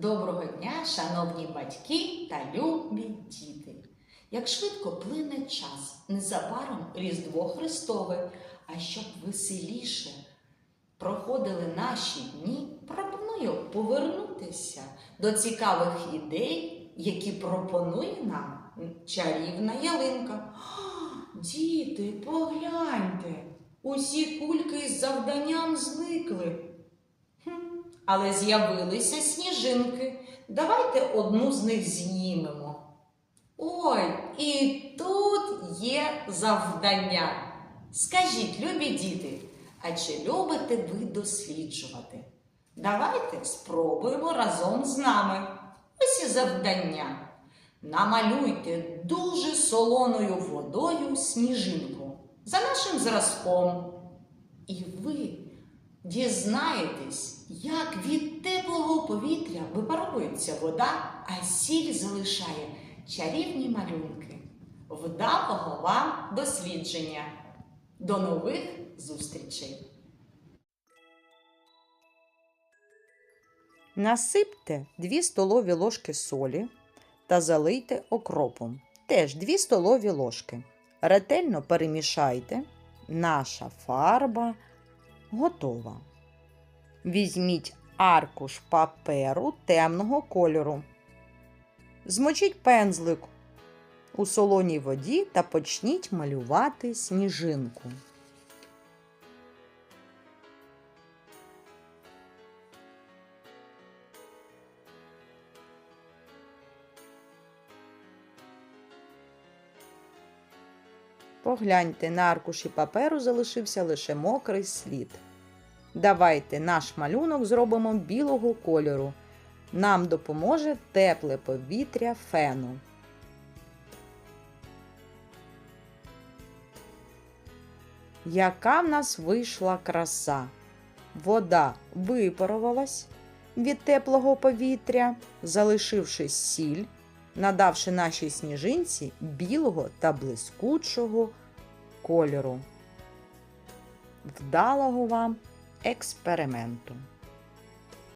Доброго дня, шановні батьки та любі діти! Як швидко плине час, незабаром Різдво Христове, а щоб веселіше проходили наші дні, пропоную повернутися до цікавих ідей, які пропонує нам чарівна ялинка. Діти, погляньте, усі кульки із завданням зникли. Але з'явилися сніжинки. Давайте одну з них знімемо. Ой, і тут є завдання. Скажіть, любі діти, а чи любите ви досліджувати? Давайте спробуємо разом з нами. Ось і завдання. Намалюйте дуже солоною водою сніжинку за нашим зразком. І ви дізнаєтесь, як від теплого повітря випаровується вода, а сіль залишає чарівні малюнки. Вдалого вам дослідження. До нових зустрічей! Насипте 2 столові ложки солі та залийте окропом. Теж 2 столові ложки. Ретельно перемішайте. Наша фарба готова. Візьміть аркуш паперу темного кольору. Змочіть пензлик у солоній воді та почніть малювати сніжинку. Погляньте, на аркуші паперу залишився лише мокрий слід. Давайте наш малюнок зробимо білого кольору. Нам допоможе тепле повітря фену. Яка в нас вийшла краса? Вода випарувалась від теплого повітря, залишивши сіль, надавши нашій сніжинці білого та блискучого кольору. Вдалого вам експерименту!